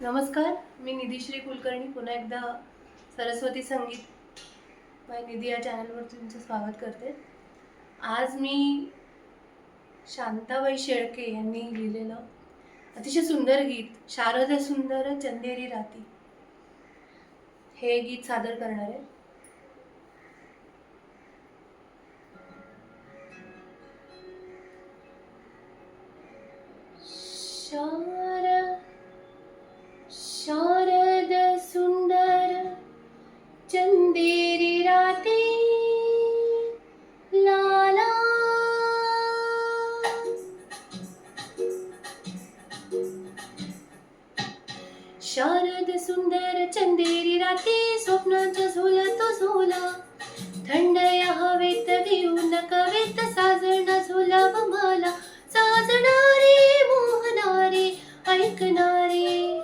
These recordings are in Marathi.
नमस्कार मी निधीश्री कुलकर्णी पुन्हा एकदा सरस्वती संगीत. बाय निधी या चॅनलवर तुमचं स्वागत करते. आज मी शांताबाई शेळके यांनी लिहिलेलं अतिशय सुंदर गीत शारद सुंदर चंदेरी राती. हे गीत सादर करणार आहे. शारद शारद सुंदर चंदेरी राती स्वप्नाचा झोला तो झोला. थंड या हवेत घेऊन कवेत साजणा झोला व मला. साजणारे मोहनारे ऐकणारे.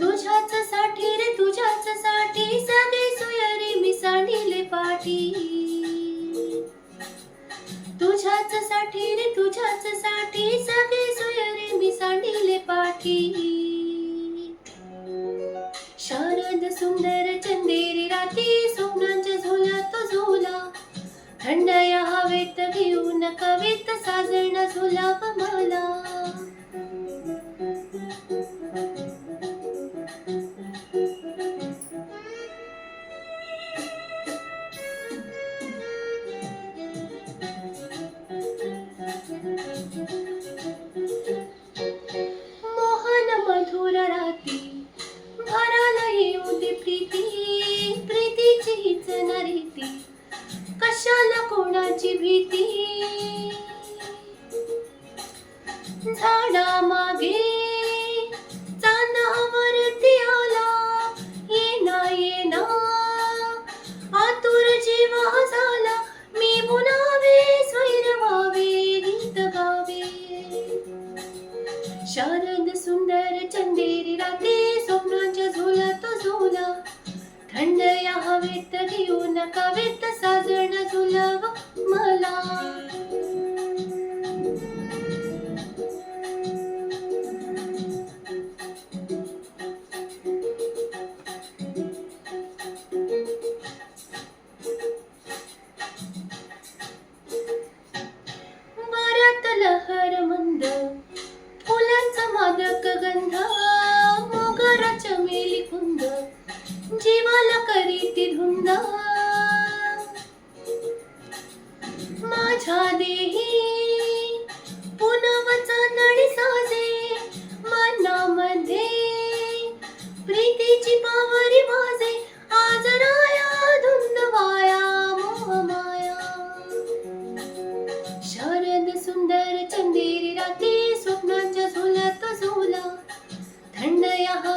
तुझ्याच साठी रे तुझ्याच साठी सगळे सुयरे मी सांडिले पाठी तुझ्याच साठी रे तुझ्याच साठी জীবিতি ধারা মাগে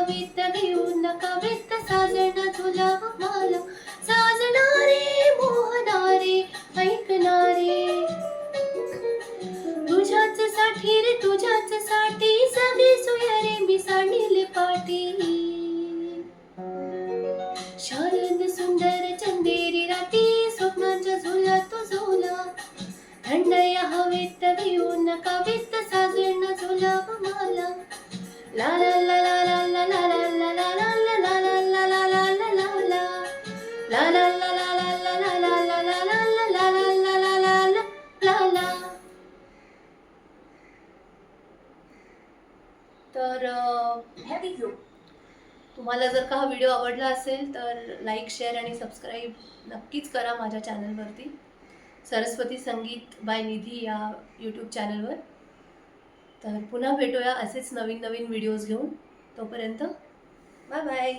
कवित हवेत घेऊन कवेत साजण तुला मला साजणारे मोहनारे ऐकणारे तुझ्याच साठी रे तुझ्याच साठी सगळे सुयरे मी सांडिले पाठी शरद सुंदर चंदेरी राती स्वप्नांच्या झुला तो झोला थंड या हवेत घेऊन कवेत तर अं, तुम्हाला जर का हा व्हिडिओ आवडला असेल तर लाईक शेअर आणि सबस्क्राईब नक्कीच करा माझ्या चॅनलवरती सरस्वती संगीत बाय निधी या यूट्यूब चॅनलवर तर पुन्हा भेटूया असेच नवीन नवीन व्हिडिओज घेऊन. तोपर्यंत बाय बाय